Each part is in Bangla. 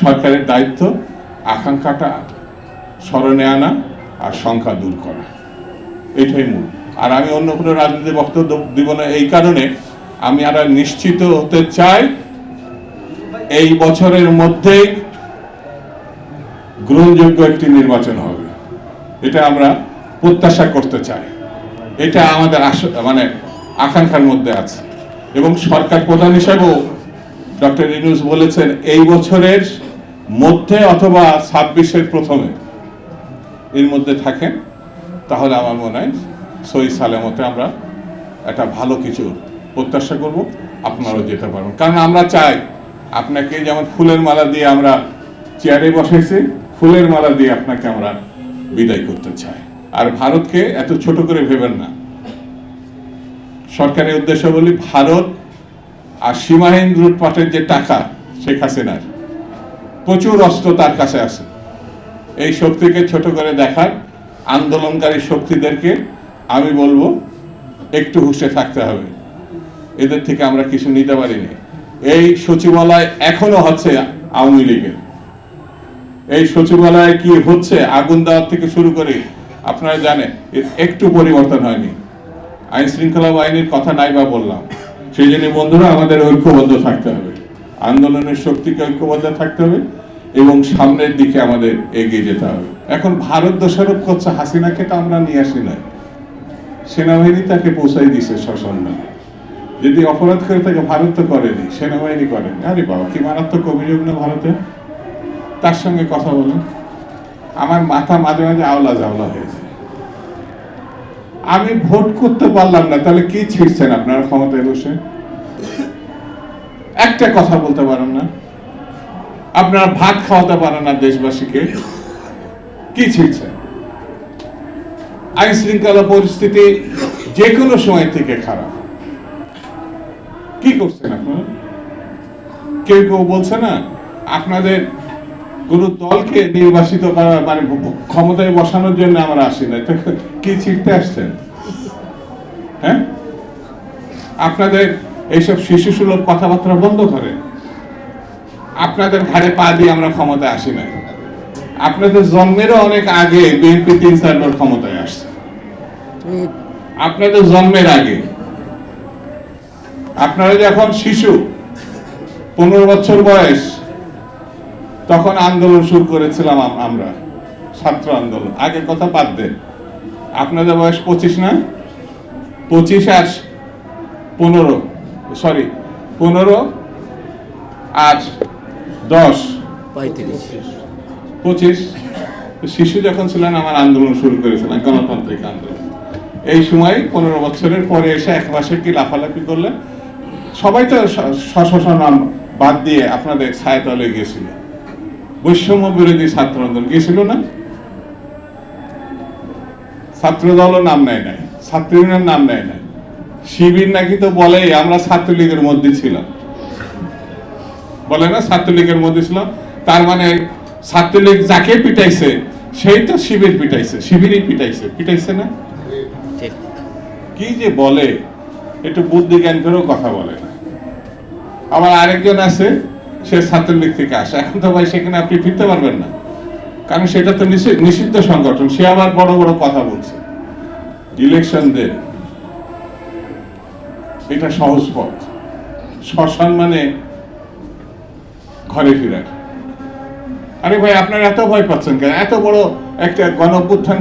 সরকারের দায়িত্ব আকাঙ্ক্ষাটা স্মরণে আনা আর সংখ্যা দূর করা। এটাই মূল। আর আমি অন্য কোনো রাজনীতি বক্তব্য দিব না এই কারণে আমি আর নিশ্চিত হতে চাই এই বছরের মধ্যেই গ্রহণযোগ্য একটি নির্বাচন হবে। এটা আমরা প্রত্যাশা করতে চাই। এটা আমাদের মানে আকাঙ্ক্ষার মধ্যে আছে। এবং সরকার প্রধান হিসাবেও ডক্টর ইনুস বলেছেন, এই বছরের মধ্যে অথবা ছাব্বিশের প্রথমে এর মধ্যে থাকেন, তাহলে আমার মনে হয় সই সালেমতে আমরা একটা ভালো কিছু প্রত্যাশা করব, আপনারাও যেতে পারবেন। কারণ আমরা চাই আপনাকে যেমন ফুলের মালা দিয়ে আমরা চেয়ারে বসেছি ফুলের মালা দিয়ে আপনাকে আমরা বিদায় করতে চাই। আর ভারতকে এত ছোট করে ভেবেন না। সরকারের উদ্দেশ্য বলি, ভারত আর সীমাহীন লুটপাটের যে টাকা, শেখ হাসিনার প্রচুর অস্ত্র তার কাছে আছে। এই শক্তিকে ছোট করে দেখার আন্দোলনকারী শক্তিদেরকে আমি বলব, একটু হুঁশে থাকতে হবে। এদের থেকে আমরা কিছু নিতে পারিনি। এই সচিবালয় এখনও হচ্ছে আওয়ামী লীগের। এই সচিবালয়ে কি হচ্ছে, আগুন দেওয়ার থেকে শুরু করে, আপনারা জানেন একটু পরিবর্তন হয়নি। আইন শৃঙ্খলা বাহিনীর কথা নাই বা বললাম। সেই জন্য বন্ধুরা, আমাদের ঐক্যবদ্ধ থাকতে হবে। আন্দোলনের শক্তিকে ঐক্যবদ্ধ থাকতে হবে। এবং সামনের দিকে আমাদের এগিয়ে যেতে হবে। এখন ভারত দোষারোপ করছে, হাসিনাকে তো আমরা নিয়ে আসি নাই। সেনাবাহিনী তাকে পৌঁছাই দিছে সসম্মান যদি অপরাধ করে থাকে ভারত তো করেনি, সেনাবাহিনী করেনি। আরে বাবা, কি মারাত্মক অভিযোগ না ভারতে তার সঙ্গে কথা বলুন আমার মাথা মাঝে মাঝে আওলা জাওলা হয়ে যায়। আমি ভোট করতে পারলাম না, তাহলে কি ছিঁড়ছেন আপনারা ক্ষমতায় বসে? একটা কথা বলতে পারেন না। আপনারা ভাত খাওয়াতে পারেন না দেশবাসীকে। কি ছিঁড়ছেন আইন শৃঙ্খলা পরিস্থিতি যে কোনো সময় থেকে খারাপ। কি করছেন আপনারা? কেউ কেউ বলছে না, আপনাদের কোন দলকে নির্বাচিত করা মানে ক্ষমতায় বসানোর জন্য আমরা আসি না। কি ছিটতে আসছেন? হ্যাঁ? আপনাদের এইসব শিশু সুলভ কথাবার্তা বন্ধ করেন আপনাদের ঘাড়ে পা দিয়ে আমরা ক্ষমতায় আসি না আপনাদের জন্মেরও অনেক আগে বিএনপি তিন চারবার ক্ষমতায় আসছে। আপনাদের জন্মের আগে। আপনারা যখন শিশু, পনেরো বছর বয়স, তখন আন্দোলন শুরু করেছিলাম আমরা, ছাত্র আন্দোলন। আগের কথা বাদ দেন। আপনাদের বয়স পঁচিশ না? পঁচিশ আর পনেরো সরি পনেরো আর দশ পঁয়ত্রিশ। পঁচিশ। শিশু যখন ছিলেন আমার আন্দোলন শুরু করেছিলাম গণতান্ত্রিক আন্দোলন। এই সময় পনেরো বছরের পরে এসে এক মাসে কি লাফালাফি করলেন? সবাই তো নাম বাদ দিয়ে আপনাদের ছায়াতলে গিয়েছিল। বৈষম্য বিরোধী ছাত্র আন্দোলন গিয়েছিল না? ছাত্র দলও নাম নেয় নাই ছাত্র ইউনিয়ন নাম নেয় নাই। শিবির নাকি তো বলেই আমরা ছাত্রলীগের মধ্যে ছিলাম। বলে না ছাত্রলীগের মধ্যে ছিলাম তার মানে ছাত্রলীগ যাকে পিটাইছে সেই তো শিবির পিটাইছে শিবিরই পিটাইছে। পিটাইছে না? কি যে বলে একটু বুদ্ধি জ্ঞান করেও কথা বলে না। আবার আরেকজন আছে সে ছাত্রলীগ থেকে আসে। এখন তো ভাই সেখানে আপনি ফিরতে পারবেন না। কারণ সেটা তো নিষি- নিষিদ্ধ সংগঠন। সে আবার বড় বড় কথা বলছে। ইলেকশন দেন এটা সহজ পথ। সসম্মানে ঘরে ফিরার আরে ভাই, আপনারা এত ভয় পাচ্ছেন কেন? এত বড় একটা গণ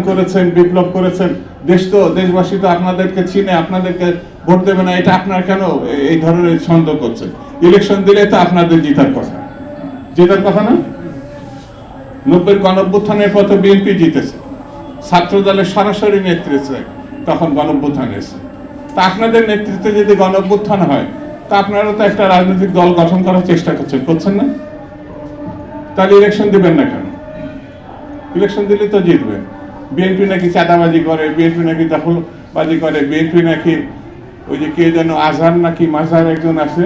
করেছেন, বিপ্লব করেছেন। দেশ তো, দেশবাসী তো আপনাদেরকে চিনে, আপনাদেরকে ভোট দেবে না, এটা আপনার কেন এই ধরনের ছন্দ করছেন ইলেকশন দিলে তো আপনাদের জিতার কথা। জেতার কথা না? নব্বই গণ অভ্যুত্থানের পর তো বিএনপি জিতেছে। ছাত্র দলের সরাসরি নেতৃত্বে তখন গণ অভ্যুত্থান এসেছে তা আপনাদের নেতৃত্বে যদি গণ অভ্যুত্থান হয় তা আপনারা তো একটা রাজনৈতিক দল গঠন করার চেষ্টা করছেন করছেন না? তাহলে ইলেকশন দিবেন না কেন? ইলেকশন দিলে তো জিতবেন বিএনপি নাকি চাঁদাবাজি করে বিএনপি নাকি দখলবাজি করে বিএনপি নাকি ওই যে কে যেন আজহার নাকি মাঝার একজন আছে?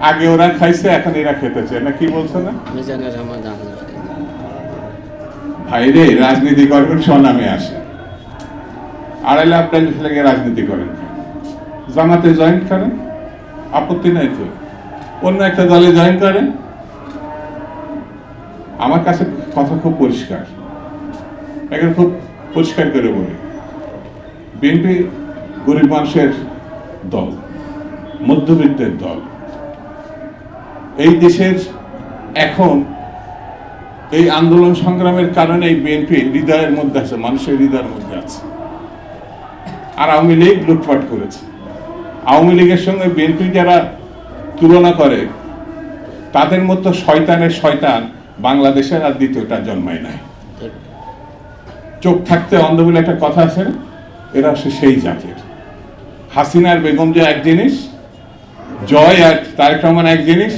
আগে ওরা খাইছে এখন এরা খেতেছে না কি বলছে না? ভাইরে রাজনীতি করবেন স্বনামে আসে। আড়াই লাখ টাকা লেগে রাজনীতি করেন। জামাতে জয়েন করেন, আপত্তি নাই তো। অন্য একটা দলে জয়েন করেন। আমার কাছে কথা খুব পরিষ্কার। এখন খুব পরিষ্কার করে বলি। বিএনপি গরিব মানুষের দল, মধ্যবিত্তের দল। এই দেশের এখন এই আন্দোলন সংগ্রামের কারণে এই বিএনপি হৃদয়ের মধ্যে আছে, মানুষের হৃদয়ের মধ্যে আছে। আর আওয়ামী লীগ লুটপাট করেছে। আওয়ামী লীগের সঙ্গে বিএনপি যারা তুলনা করে তাদের মতো শয়তানের শয়তান বাংলাদেশের আর দ্বিতীয়টা জন্মায় নাই। চোখ থাকতে অন্ধ বলে একটা কথা আছে এরা হচ্ছে সেই জাতের। হাসিনার বেগম যে এক জিনিস জয় আর তারেক রহমান এক জিনিস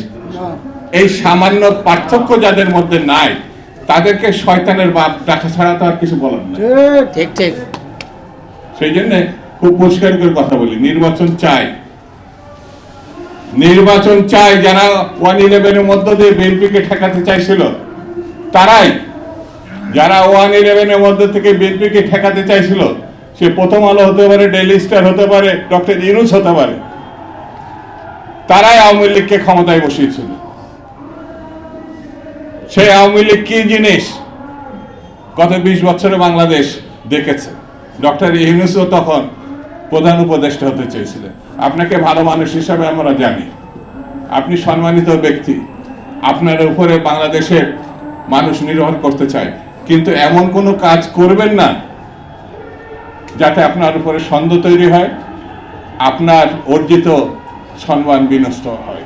এই সামান্য পার্থক্য যাদের মধ্যে নাই তাদেরকে শয়তানের বাপ দেখা ছাড়া তো আর কিছু বলার ঠিক ঠিক। সেই জন্য খুব পরিষ্কার করে কথা বলি। নির্বাচন চাই। নির্বাচন চাই, যারা ওয়ান ইলেভেনের মধ্য দিয়ে বিএনপিকে ঠেকাতে চাইছিল, তারাই। যারা ওয়ান ইলেভেনের মধ্য থেকে বিএনপিকে ঠেকাতে চাইছিল, সে প্রথম আলো হতে পারে, ডেইলি স্টার হতে পারে, ডক্টর ইউনুস হতে পারে, তারাই আওয়ামী লীগকে ক্ষমতায় বসিয়েছিল। সেই আওয়ামী লীগ কি জিনিস? গত বিশ বছরে বাংলাদেশ দেখেছে। ডক্টর ইউনুসও তখন প্রধান উপদেষ্টা হতে চেয়েছিলেন। আপনাকে ভালো মানুষ হিসাবে আমরা জানি। আপনি সম্মানিত ব্যক্তি। আপনার উপরে বাংলাদেশের মানুষ নির্ভর করতে চায়। কিন্তু এমন কোনো কাজ করবেন না যাতে আপনার উপরে সন্দেহ তৈরি হয়, আপনার অর্জিত সম্মান বিনষ্ট হয়।